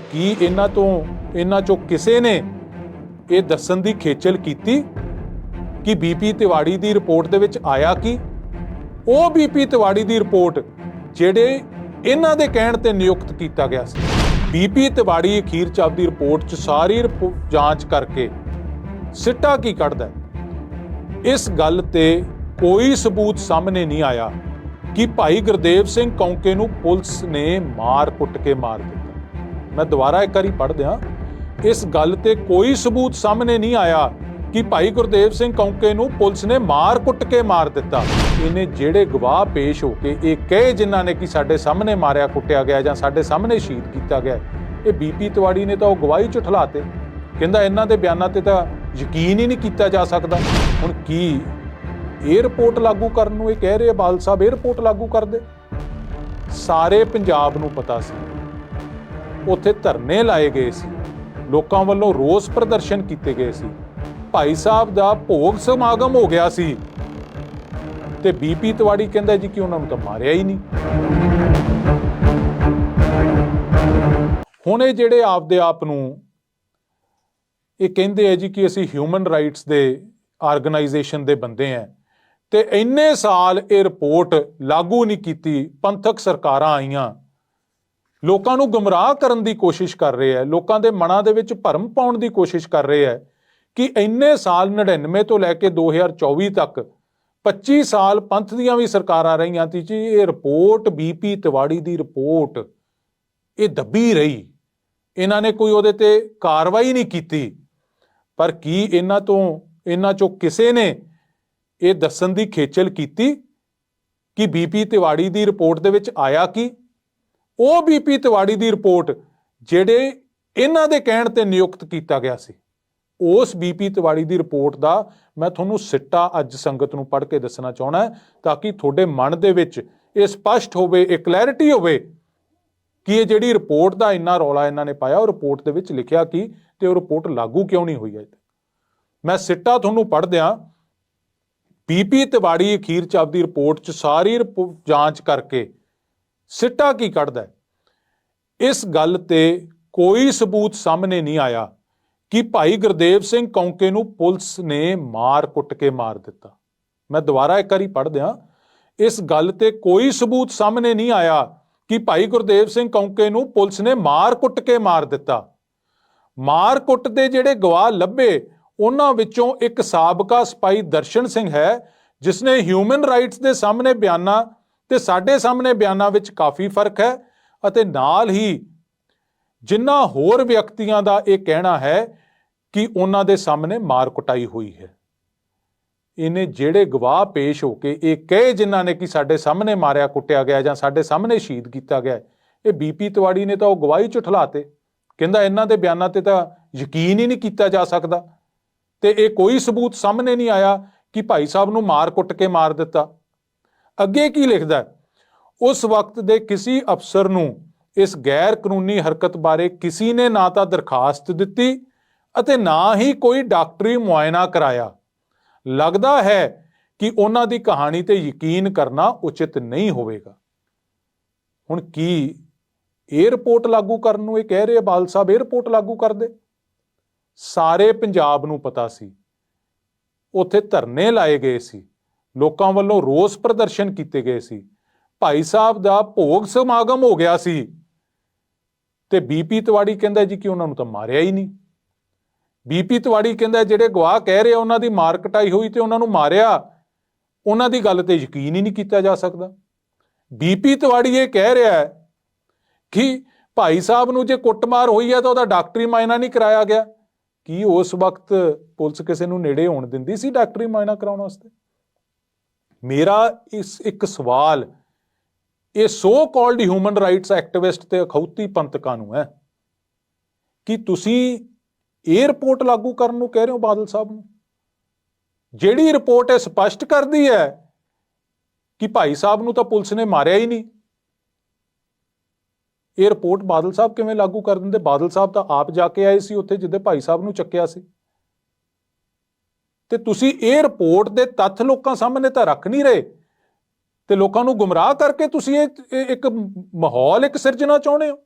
ਕੀ ਇਹਨਾਂ ਤੋਂ, ਇਹਨਾਂ ਚੋਂ ਕਿਸੇ ਨੇ ਇਹ ਦੱਸਣ ਦੀ ਖੇਚਲ ਕੀਤੀ? ਕਿ ਬੀਪੀ ਤਿਵਾੜੀ ਦੀ ਰਿਪੋਰਟ ਦੇ ਵਿੱਚ ਆਇਆ ਕੀ? ਉਹ ਬੀਪੀ ਤਿਵਾੜੀ ਦੀ ਰਿਪੋਰਟ ਜਿਹੜੇ ਇਹਨਾਂ ਦੇ ਕਹਿਣ ਤੇ ਨਿਯੁਕਤ ਕੀਤਾ ਗਿਆ ਸੀ। ਬੀਪੀ ਤਿਵਾੜੀ ਅਖੀਰ ਚ ਆਪਦੀ ਰਿਪੋਰਟ ਚ ਸਾਰੀ ਰਿਪੋ- ਜਾਂਚ ਕਰਕੇ ਸਿੱਟਾ ਕੀ ਕੱਢਦਾ ਇਸ ਗੱਲ ਤੇ ਕੋਈ ਸਬੂਤ ਸਾਹਮਣੇ ਨਹੀਂ ਆਇਆ ਕਿ ਭਾਈ ਗੁਰਦੇਵ ਸਿੰਘ ਕੌਂਕੇ ਨੂੰ ਪੁਲਿਸ ਨੇ ਮਾਰ ਕੁੱਟ ਕੇ ਮਾਰ ਦਿੱਤਾ। ਮੈਂ ਦੁਬਾਰਾ ਇੱਕ ਵਾਰੀ ਪੜ੍ਹ ਦਿਆਂ। ਇਸ ਗੱਲ ਤੇ ਕੋਈ ਸਬੂਤ ਸਾਹਮਣੇ ਨਹੀਂ ਆਇਆ ਕਿ ਭਾਈ ਗੁਰਦੇਵ ਸਿੰਘ ਕੌਂਕੇ ਨੂੰ ਪੁਲਿਸ ਨੇ ਮਾਰ ਕੁੱਟ ਕੇ ਮਾਰ ਦਿੱਤਾ। ਇਹਨੇ ਜਿਹੜੇ ਗਵਾਹ ਪੇਸ਼ ਹੋ ਕੇ ਇਹ ਕਹੇ ਜਿਨ੍ਹਾਂ ਨੇ ਕਿ ਸਾਡੇ ਸਾਹਮਣੇ ਮਾਰਿਆ, ਕੁੱਟਿਆ ਗਿਆ ਜਾਂ ਸਾਡੇ ਸਾਹਮਣੇ ਸ਼ਹੀਦ ਕੀਤਾ ਗਿਆ, ਇਹ ਬੀਪੀ ਤਿਵਾੜੀ ਨੇ ਤਾਂ ਉਹ ਗਵਾਹੀ ਝੁਠਲਾਤੇ ਕਹਿੰਦਾ ਇਹਨਾਂ ਦੇ ਬਿਆਨਾਂ ਤੇ ਤਾਂ ਯਕੀਨ ਹੀ ਨਹੀਂ ਕੀਤਾ ਜਾ ਸਕਦਾ। ਹੁਣ ਕੀ ਇਹ ਲਾਗੂ ਕਰਨ ਨੂੰ ਇਹ ਕਹਿ ਰਹੇ ਬਾਲ ਸਾਹਿਬ, ਇਹ ਲਾਗੂ ਕਰ ਦੇ ਸਾਰੇ ਪੰਜਾਬ ਨੂੰ ਪਤਾ ਸੀ। ਉੱਥੇ ਧਰਨੇ ਲਾਏ ਗਏ ਸੀ। ਲੋਕਾਂ ਵੱਲੋਂ ਰੋਸ ਪ੍ਰਦਰਸ਼ਨ ਕੀਤੇ ਗਏ ਸੀ। ਭਾਈ ਸਾਹਿਬ ਦਾ ਭੋਗ ਸਮਾਗਮ ਹੋ ਗਿਆ ਸੀ। ਤੇ ਬੀਪੀ ਤਿਵਾੜੀ ਕਹਿੰਦਾ ਜੀ ਕਿ ਉਹਨਾਂ ਨੂੰ ਤਾਂ ਮਾਰਿਆ ਹੀ ਨਹੀਂ। ਹੁਣ ਇਹ ਜਿਹੜੇ ਆਪਦੇ ਆਪ ਨੂੰ ਇਹ ਕਹਿੰਦੇ ਆ ਜੀ ਕਿ ਅਸੀਂ ਹਿਊਮਨ ਰਾਈਟਸ ਦੇ ਆਰਗੇਨਾਈਜੇਸ਼ਨ ਦੇ ਬੰਦੇ ਆ। ਤੇ ਇੰਨੇ ਸਾਲ ਇਹ ਰਿਪੋਰਟ ਲਾਗੂ ਨਹੀਂ ਕੀਤੀ, ਪੰਥਕ ਸਰਕਾਰਾਂ ਆਈਆਂ। ਲੋਕਾਂ ਨੂੰ ਗੁੰਮਰਾਹ ਕਰਨ ਦੀ ਕੋਸ਼ਿਸ਼ ਕਰ ਰਹੇ ਹੈ, ਲੋਕਾਂ ਦੇ ਮਨਾਂ ਦੇ ਵਿੱਚ ਭਰਮ ਪਾਉਣ ਦੀ ਕੋਸ਼ਿਸ਼ ਕਰ ਰਹੇ ਹੈ ਕਿ ਇੰਨੇ ਸਾਲ 99 ਤੋਂ ਲੈ ਕੇ 2024 ਤੱਕ 25 ਸਾਲ ਪੰਥ ਦੀਆਂ ਵੀ ਸਰਕਾਰਾਂ ਰਹੀਆਂ ਤੀ ਜੀ, ਇਹ ਰਿਪੋਰਟ ਬੀਪੀ ਤਿਵਾੜੀ ਦੀ ਰਿਪੋਰਟ, ਇਹ ਦੱਬੀ ਰਹੀ। ਇਹਨਾਂ ਨੇ ਕੋਈ ਉਹਦੇ ਤੇ ਕਾਰਵਾਈ ਨਹੀਂ ਕੀਤੀ। ਪਰ ਕੀ ਇਹਨਾਂ ਤੋਂ, ਇਹਨਾਂ ਚੋਂ ਕਿਸੇ ਨੇ ਇਹ ਦੱਸਣ ਦੀ ਖੇਚਲ ਕੀਤੀ ਕਿ ਬੀਪੀ ਤਿਵਾੜੀ ਦੀ ਰਿਪੋਰਟ ਦੇ ਵਿੱਚ ਆਇਆ ਕੀ? ਉਹ ਬੀਪੀ ਤਿਵਾੜੀ ਦੀ ਰਿਪੋਰਟ ਜਿਹੜੇ ਇਹਨਾਂ ਦੇ ਕਹਿਣ ਤੇ ਨਿਯੁਕਤ ਕੀਤਾ ਗਿਆ ਸੀ, ਉਸ ਬੀਪੀ ਤਿਵਾੜੀ ਦੀ ਰਿਪੋਰਟ ਦਾ ਮੈਂ ਤੁਹਾਨੂੰ ਸਿੱਟਾ ਅੱਜ ਸੰਗਤ ਨੂੰ ਪੜ੍ਹ ਕੇ ਦੱਸਣਾ ਚਾਹਣਾ ਤਾਂ ਕਿ ਤੁਹਾਡੇ ਮਨ ਦੇ ਵਿੱਚ ਇਹ ਸਪਸ਼ਟ ਹੋਵੇ, ਇਹ ਕਲੈਰਿਟੀ ਹੋਵੇ ਕਿ ਇਹ ਜਿਹੜੀ ਰਿਪੋਰਟ ਦਾ ਇੰਨਾ ਰੌਲਾ ਇਹਨਾਂ ਨੇ ਪਾਇਆ, ਉਹ ਰਿਪੋਰਟ ਦੇ ਵਿੱਚ ਲਿਖਿਆ ਕੀ ਤੇ ਉਹ ਰਿਪੋਰਟ ਲਾਗੂ ਕਿਉਂ ਨਹੀਂ ਹੋਈ ਹੈ ਮੈਂ ਸਿੱਟਾ ਤੁਹਾਨੂੰ ਪੜ੍ਹ ਦਿਆਂ ਬੀਪੀ ਤਿਵਾੜੀ ਅਖੀਰ ਚ ਆਪਦੀ ਰਿਪੋਰਟ ਚ ਸਾਰੀ ਰਿਪੋ- ਜਾਂਚ ਕਰਕੇ ਸਿੱਟਾ ਕੀ ਕੱਢਦਾ ਇਸ ਗੱਲ ਤੇ ਕੋਈ ਸਬੂਤ ਸਾਹਮਣੇ ਨਹੀਂ ਆਇਆ ਕਿ ਭਾਈ ਗੁਰਦੇਵ ਸਿੰਘ ਕੌਂਕੇ ਨੂੰ ਪੁਲਿਸ ਨੇ ਮਾਰ ਕੁੱਟ ਕੇ ਮਾਰ ਦਿੱਤਾ। ਮੈਂ ਦੁਬਾਰਾ ਇੱਕ ਵਾਰੀ ਪੜ੍ਹ ਦਿਆਂ। ਇਸ ਗੱਲ ਤੇ ਕੋਈ ਸਬੂਤ ਸਾਹਮਣੇ ਨਹੀਂ ਆਇਆ ਕਿ ਭਾਈ ਗੁਰਦੇਵ ਸਿੰਘ ਕੌਂਕੇ ਨੂੰ ਪੁਲਿਸ ਨੇ ਮਾਰ ਕੁੱਟ ਕੇ ਮਾਰ ਦਿੱਤਾ। ਮਾਰ ਕੁੱਟ ਦੇ ਜਿਹੜੇ ਗਵਾਹ ਲੱਭੇ, ਉਹਨਾਂ ਵਿੱਚੋਂ ਇੱਕ ਸਾਬਕਾ ਸਿਪਾਹੀ ਦਰਸ਼ਨ ਸਿੰਘ ਹੈ, ਜਿਸ ਨੇ ਹਿਊਮਨ ਰਾਈਟਸ ਦੇ ਸਾਹਮਣੇ ਬਿਆਨਾਂ ਤੇ ਸਾਡੇ ਸਾਹਮਣੇ ਬਿਆਨਾਂ ਵਿੱਚ ਕਾਫੀ ਫ਼ਰਕ ਹੈ ਅਤੇ ਨਾਲ ਹੀ ਜਿਨ੍ਹਾਂ ਹੋਰ ਵਿਅਕਤੀਆਂ ਦਾ ਇਹ ਕਹਿਣਾ ਹੈ ਕਿ ਉਹਨਾਂ ਦੇ ਸਾਹਮਣੇ ਮਾਰ ਕੁਟਾਈ ਹੋਈ ਹੈ। ਇਹਨੇ ਜਿਹੜੇ ਗਵਾਹ ਪੇਸ਼ ਹੋ ਕੇ ਇਹ ਕਹੇ ਜਿਨ੍ਹਾਂ ਨੇ ਕਿ ਸਾਡੇ ਸਾਹਮਣੇ ਮਾਰਿਆ ਕੁੱਟਿਆ ਗਿਆ ਜਾਂ ਸਾਡੇ ਸਾਹਮਣੇ ਸ਼ਹੀਦ ਕੀਤਾ ਗਿਆ, ਇਹ ਬੀਪੀ ਤਿਵਾੜੀ ਨੇ ਤਾਂ ਉਹ ਗਵਾਹੀ ਝੁਠਲਾਤੇ ਕਹਿੰਦਾ ਇਹਨਾਂ ਦੇ ਬਿਆਨਾਂ ਤੇ ਤਾਂ ਯਕੀਨ ਹੀ ਨਹੀਂ ਕੀਤਾ ਜਾ ਸਕਦਾ। ਤੇ ਇਹ ਕੋਈ ਸਬੂਤ ਸਾਹਮਣੇ ਨਹੀਂ ਆਇਆ ਕਿ ਭਾਈ ਸਾਹਿਬ ਨੂੰ ਮਾਰ ਕੁੱਟ ਕੇ ਮਾਰ ਦਿੱਤਾ। ਅੱਗੇ ਕੀ ਲਿਖਦਾ ਹੈ? ਉਸ ਵਕਤ ਦੇ ਕਿਸੇ ਅਫਸਰ ਨੂੰ ਇਸ ਗੈਰ ਕਾਨੂੰਨੀ ਹਰਕਤ ਬਾਰੇ ਕਿਸੇ ਨੇ ਨਾ ਤਾਂ ਦਰਖਾਸਤ ਦਿੱਤੀ ਅਤੇ ਨਾ ਹੀ ਕੋਈ ਡਾਕਟਰੀ ਮੁਆਇਨਾ ਕਰਾਇਆ। ਲੱਗਦਾ ਹੈ ਕਿ ਉਹਨਾਂ ਦੀ ਕਹਾਣੀ ਤੇ ਯਕੀਨ ਕਰਨਾ ਉਚਿਤ ਨਹੀਂ ਹੋਵੇਗਾ। ਹੁਣ ਕੀ ਇਹ ਲਾਗੂ ਕਰਨ ਨੂੰ ਇਹ ਕਹਿ ਰਹੇ ਬਾਲ ਸਾਹਿਬ, ਇਹ ਲਾਗੂ ਕਰ ਦੇ ਸਾਰੇ ਪੰਜਾਬ ਨੂੰ ਪਤਾ ਸੀ। ਉੱਥੇ ਧਰਨੇ ਲਾਏ ਗਏ ਸੀ। ਲੋਕਾਂ ਵੱਲੋਂ ਰੋਸ ਪ੍ਰਦਰਸ਼ਨ ਕੀਤੇ ਗਏ ਸੀ। ਭਾਈ ਸਾਹਿਬ ਦਾ ਭੋਗ ਸਮਾਗਮ ਹੋ ਗਿਆ ਸੀ। ਤੇ ਬੀਪੀ ਤਿਵਾੜੀ ਕਹਿੰਦਾ ਜੀ ਕਿ ਉਹਨਾਂ ਨੂੰ ਤਾਂ ਮਾਰਿਆ ਹੀ ਨਹੀਂ। ਬੀਪੀ ਤਿਵਾੜੀ ਕਹਿੰਦਾ ਜਿਹੜੇ ਗਵਾਹ ਕਹਿ ਰਹੇ ਉਹਨਾਂ ਦੀ ਮਾਰ ਕਟਾਈ ਹੋਈ ਤੇ ਉਹਨਾਂ ਨੂੰ ਮਾਰਿਆ, ਉਹਨਾਂ ਦੀ ਗੱਲ ਤੇ ਯਕੀਨ ਹੀ ਨਹੀਂ ਕੀਤਾ ਜਾ ਸਕਦਾ। ਬੀਪੀ ਤਿਵਾੜੀ ਇਹ ਕਹਿ ਰਿਹਾ ਹੈ ਕਿ ਭਾਈ ਸਾਹਿਬ ਨੂੰ ਜੇ ਕੁੱਟਮਾਰ ਹੋਈ ਹੈ ਤਾਂ ਉਹਦਾ ਡਾਕਟਰੀ ਮਾਇਨਾ ਨਹੀਂ ਕਰਾਇਆ ਗਿਆ। ਕੀ ਉਸ ਵਕਤ ਪੁਲਿਸ ਕਿਸੇ ਨੂੰ ਨੇੜੇ ਹੋਣ ਦਿੰਦੀ ਸੀ ਡਾਕਟਰੀ ਮਾਇਨਾ ਕਰਾਉਣ ਵਾਸਤੇ? ਮੇਰਾ ਇਸ ਇੱਕ ਸਵਾਲ, ਇਹ so called human rights activist ਤੇ ਅਖੌਤੀ ਪੰਥਕਾਂ ਨੂੰ ਹੈ, ਕਿ ਤੁਸੀਂ ਇਹ ਰਿਪੋਰਟ ਲਾਗੂ ਕਰਨ ਨੂੰ ਕਹਿ ਰਹੇ ਹੋ ਬਾਦਲ ਸਾਹਿਬ ਨੂੰ? ਜਿਹੜੀ ਰਿਪੋਰਟ ਇਹ ਸਪਸ਼ਟ ਕਰਦੀ ਹੈ ਕਿ ਭਾਈ ਸਾਹਿਬ ਨੂੰ ਤਾਂ ਪੁਲਿਸ ਨੇ ਮਾਰਿਆ ਹੀ ਨਹੀਂ। ਇਹ ਰਿਪੋਰਟ ਬਾਦਲ ਸਾਹਿਬ ਕਿਵੇਂ ਲਾਗੂ ਕਰ ਦਿੰਦੇ? ਬਾਦਲ ਸਾਹਿਬ ਤਾਂ ਆਪ ਜਾ ਕੇ ਆਏ ਸੀ ਉੱਥੇ, ਜਿੱਦੇ ਭਾਈ ਸਾਹਿਬ ਨੂੰ ਚੱਕਿਆ ਸੀ। ਤੇ ਤੁਸੀਂ ਇਹ ਰਿਪੋਰਟ ਦੇ ਤੱਥ ਲੋਕਾਂ ਸਾਹਮਣੇ ਤਾਂ ਰੱਖ ਨਹੀਂ ਰਹੇ। ਤੇ ਲੋਕਾਂ ਨੂੰ ਗੁੰਮਰਾਹ ਕਰਕੇ ਤੁਸੀਂ ਇਹ ਇਹ ਇੱਕ ਮਾਹੌਲ ਇੱਕ ਸਿਰਜਣਾ ਚਾਹੁੰਦੇ ਹੋ।